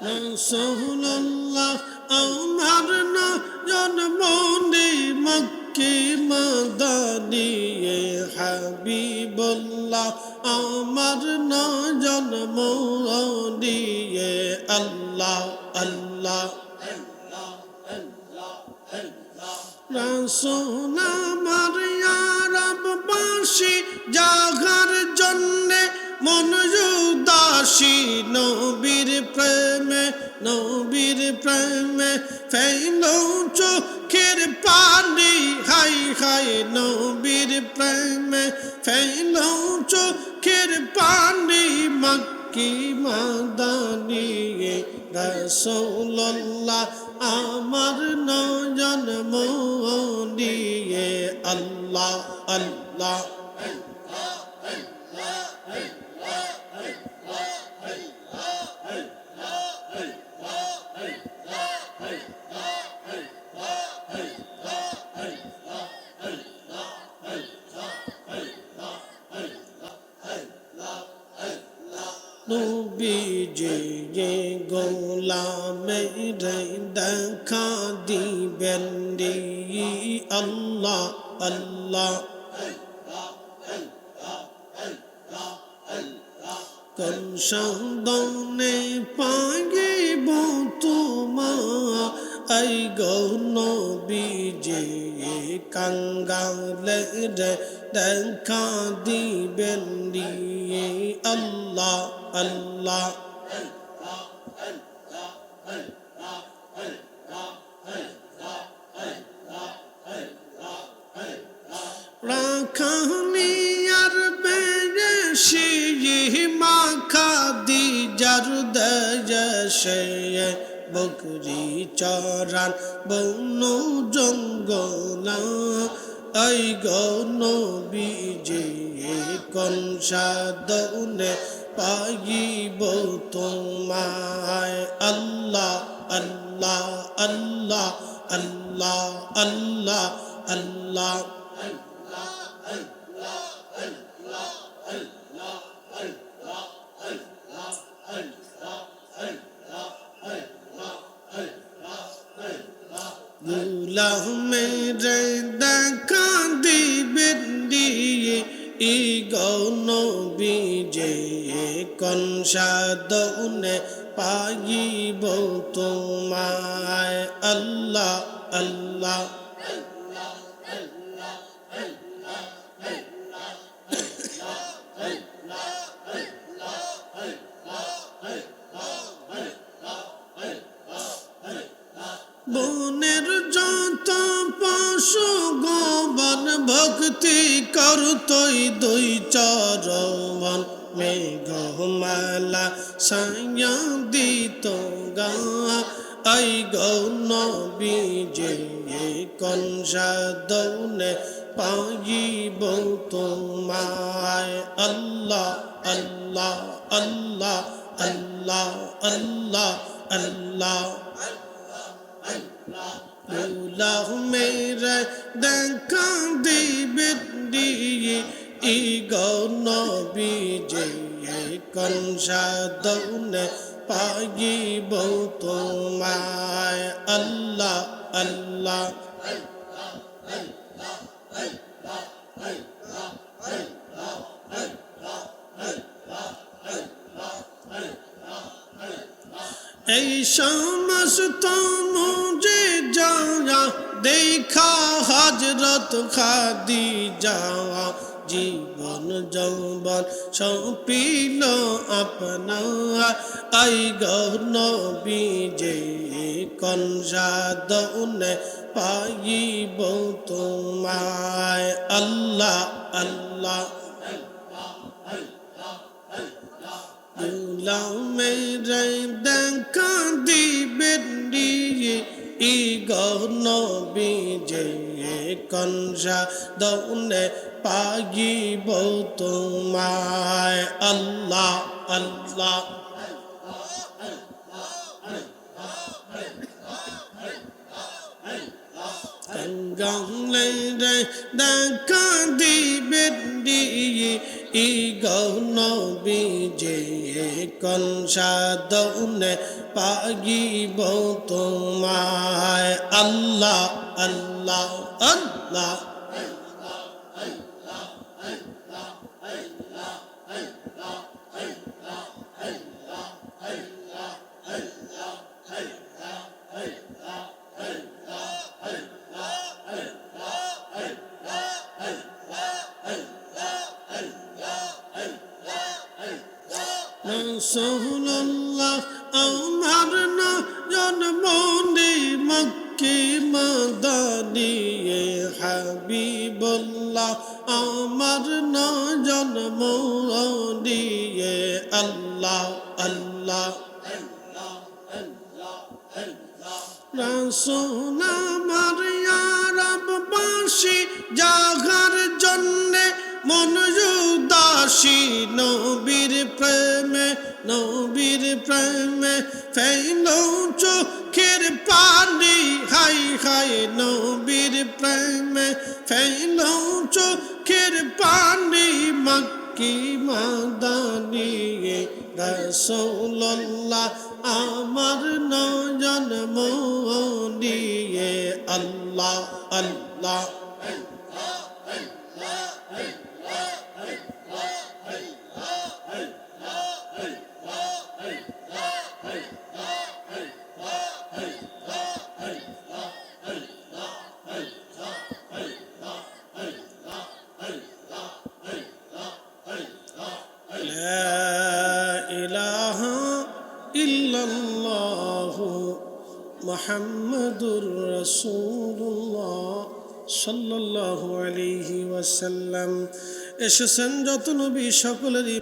রসুল্লাহ আমার না জন্মনি মক্কি মদানিয়ে হাবিবুল্লাহ, আমার না জন্ম নিয়ে আল্লাহ আল্লাহ রসুল আমার ইয়ারব বাসি জাগার জন্যে মন নবীর প্রেমে নবীর প্রেমে ফেল চোখের পানি। হাই হাই, নবীর প্রেমে ফেল চোখের পানি। মক্কি মাদানি রসৌল্লাহ আমার নজন নিয়ে আল্লাহ আল্লাহ নবীজি যে গোলামের দেখা দিবেন রে আল্লাহ আল্লাহ। কোন সন্দনে পাগিব তোমার? এই গৌনবীজি কাঙ্গালে রে দেখা দিবেন দিয়ে আল্লাহ আল্লাহ। রাখানি জরদে বকরি চরান, বন জঙ্গলা। এই গৌন বিজে কন সাদনে পাইব তোমায়? আল্লাহ আল্লাহ আল্লাহ আল্লাহ আল্লাহ আল্লাহ গুলাহ মেরে দেখা দিবেন দিয়ে ই গৌন বিজে কন সাদনে পাইব তোমায়? আল্লাহ আল্লাহ। বনের যত পশু গোবন ভক্তি করতই দুই চরবন মেঘমালা সায়া দিত গা। আই গৌন বিজে কনসা দৌনে পাইব তোমায়? আল্লাহ আল্লাহ আল্লাহ আল্লাহ আল্লাহ আল্লাহ। আল্লাহ মেরে দেখা দিবে দিয়ে ই গৌন বিজে কনসা দৌনে পাইব তোমায় আল্লাহ আল্লাহ এই সমস্ত যাওয়া, দেখা হজরত খাদি যাওয়া জীবন যৌবন সপিল আপনা আই গৌন বিজে কনসা দৌনে পাইব তোমায়। আল্লাহ আল্লাহ মেরে দেখা দিবেন দিয়ে ই গৌন বিজে কনসা দৌনে পাইব তোমায়। আল্লাহ আল্লাহ। গঙ্গলে দেখা দিবেন সাদনে পাগিব তোমায় আল্লাহ আল্লাহ আল্লাহ রসুল্লাহ আমার না জন্ম মক্কি মদানিয়ে হাবিবুল্লাহ, আমার না জন্ম দিয়ে আল্লাহ আল্লাহ রসুল আমার আরববাসী জাগার জন্যে প্রেমে ফেল চোখের পানি। হাই হাই, নবীর প্রেমে ফেল চোখের পানি। মক্কি মাদানি রসৌল্লাহ আমার নজন দিয়ে আল্লাহ আল্লাহ। ইল্লাল্লাহু মুহাম্মাদুর রাসূলুল্লাহ সাল্লাল্লাহু আলাইহি ওয়াসাল্লাম। এসেছেন যত নবী সকলেরই